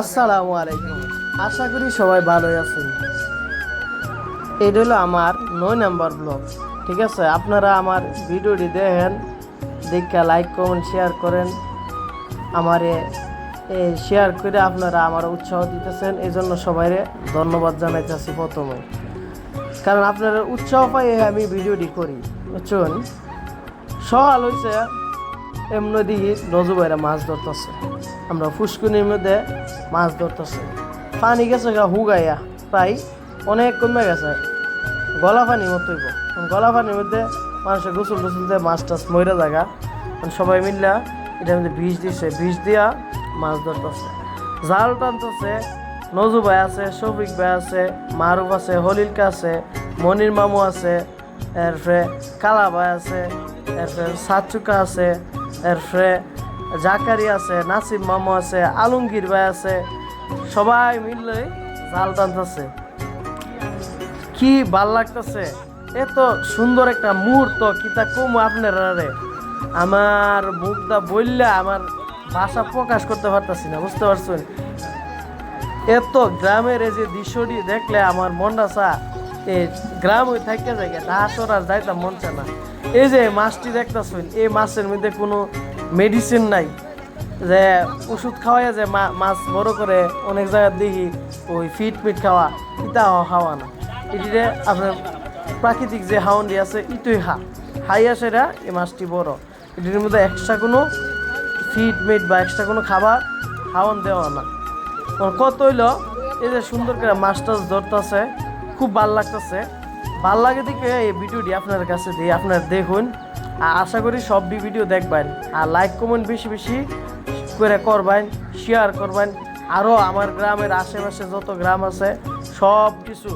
আসসালামু আলাইকুম। আশা করি সবাই ভালোই আছেন। এটা হলো আমার নয় নাম্বার ব্লগ ঠিক আছে? আপনারা আমার ভিডিওটি দেখেন দেখে লাইক কমেন্ট শেয়ার করেন। আমারে শেয়ার করে আপনারা আমার উৎসাহ দিতেছেন। এই জন্য সবাই ধন্যবাদ জানাইতেছি প্রথমে। কারণ আপনারা উৎসাহ পাই আমি ভিডিওটি করি। বুঝছেন? সকাল হয়েছে এম নদী নজু বাইরা মাছ ধরতেছে। আমরা ফুসকুনির মধ্যে মাছ ধরতেছে। পানি গেছে গা হুগাইয়া, প্রায় অনেক কমে গেছে। গলা পানি মতইব গলা পানির মধ্যে মানুষের গোসল টোসল দিয়ে মাছ টাছ মরে জায়গা সবাই মিললা এটার মধ্যে বিষ দিছে। বিষ দিয়া মাছ ধরতেছে। জাল টানতেছে। নজু ভাই আছে, শফিক ভাই আছে, মারুফ আছে, হলিলকা আছে, মনির মামু আছে এরপরে কালা ভাই আছে এরপরে সাতচুকা আছে এরপরে জাকারি আছে, নাসিম মামু আছে, আলমগীর ভাই আছে, সবাই মিললে জাল টানতেছে। কি ভালো লাগতেছে? এত সুন্দর একটা মুহূর্ত কিতা কম আপনারা রে আমার মুখটা বললে আমার ভাষা প্রকাশ করতে পারতাছি না, বুঝতে পারছেন? এত গ্রামের এই যে দৃশ্যটি দেখলে আমার মনটা চা এই গ্রাম ওই থাকে যায় ডাসর আর যাইতাম, মন চায় না। এই যে মাছটি দেখতেছেন, এই মাছের মধ্যে কোনো মেডিসিন নাই। যে ওষুধ খাওয়াই যে মাছ বড় করে অনেক জায়গায় দেখি, ওই ফিট ফিট খাওয়া ইটা খাওয়া না। এটিতে আপনার প্রাকৃতিক যে হাউন্ডি আছে ইটুই হা। হাইয়া সেটা এই মাছটি বড়। এটির মধ্যে এক্সট্রা কোনো ফিট মিট বা এক্সট্রা কোনো খাবার খাওয়ান দেওয়া না। কত হইল? এই যে সুন্দর করে মাছ টাছ ধরতেছে, খুব ভালো লাগতেছে। ভালো লাগে দেখে এই ভিডিওটি আপনার কাছে দিয়ে আপনার দেখুন। আর আশা করি সব ভিডিও দেখবেন। আর লাইক কমেন্ট বেশি বেশি করে করবেন শেয়ার করবেন। আরও আমার গ্রামের আশেপাশে যত গ্রাম আছে সব কিছু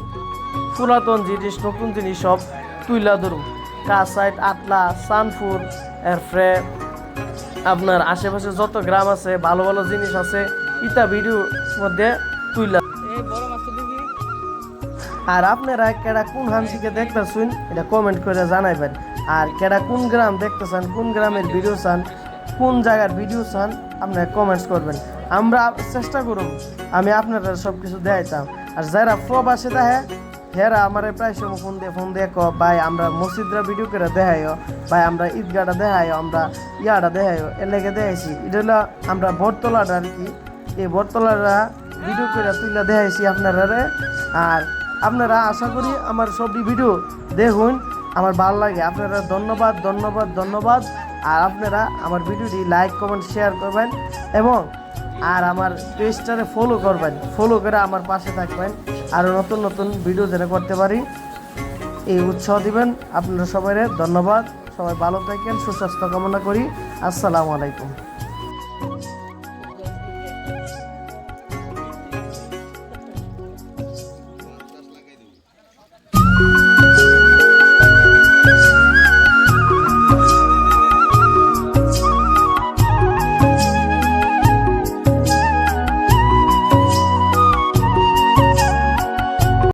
পুরাতন জিনিস, নতুন জিনিস সব তুইলা ধরুন। কাসাইট আটলা সানপুর এরপরে আপনার আশেপাশে যত গ্রাম আছে, ভালো ভালো জিনিস আছে ইটা ভিডিওর মধ্যে তুইলা। আর আপনারা কেডা কোন হান থেকে দেখতেছেন এটা কমেন্ট করে জানাইবেন। আর কেডা কোন গ্রাম দেখতেছেন কোন গ্রামের ভিডিও চান কোন জায়গার ভিডিও চান আপনারা কমেন্টস করবেন। আমরা চেষ্টা করুন আমি আপনারা সব কিছু দেখাইতাম। আর যারা প্রবাসে দেখে হেরা আমার প্রায় সময় ফোন দিয়ে ফোন দিয়ে ক ভাই আমরা মসজিদরা ভিডিও করে দেখাইও। ভাই আমরা ঈদগাটা দেখাইও আমরা ইয়াটা দেখাইও। এর লেগে দেখাইছি। এটা হলো আমরা বটতলাটা আর কি। এই বটতলাটা ভিডিও করে তুইলা দেখাইছি আপনারা আর আপনারা আশা করি আমার সবটি ভিডিও দেখুন, আমার ভালো লাগে। আপনারা ধন্যবাদ ধন্যবাদ ধন্যবাদ। আর আপনারা আমার ভিডিওটি লাইক কমেন্ট শেয়ার করবেন এবং আর আমার পেজটারে ফলো করবেন। ফলো করে আমার পাশে থাকবেন। আর নতুন নতুন ভিডিও যেন করতে পারি, এই উৎসাহ দিবেন আপনারা সবাই ধন্যবাদ। সবাই ভালো থাকেন, সুস্বাস্থ্য কামনা করি। আসসালামু আলাইকুম।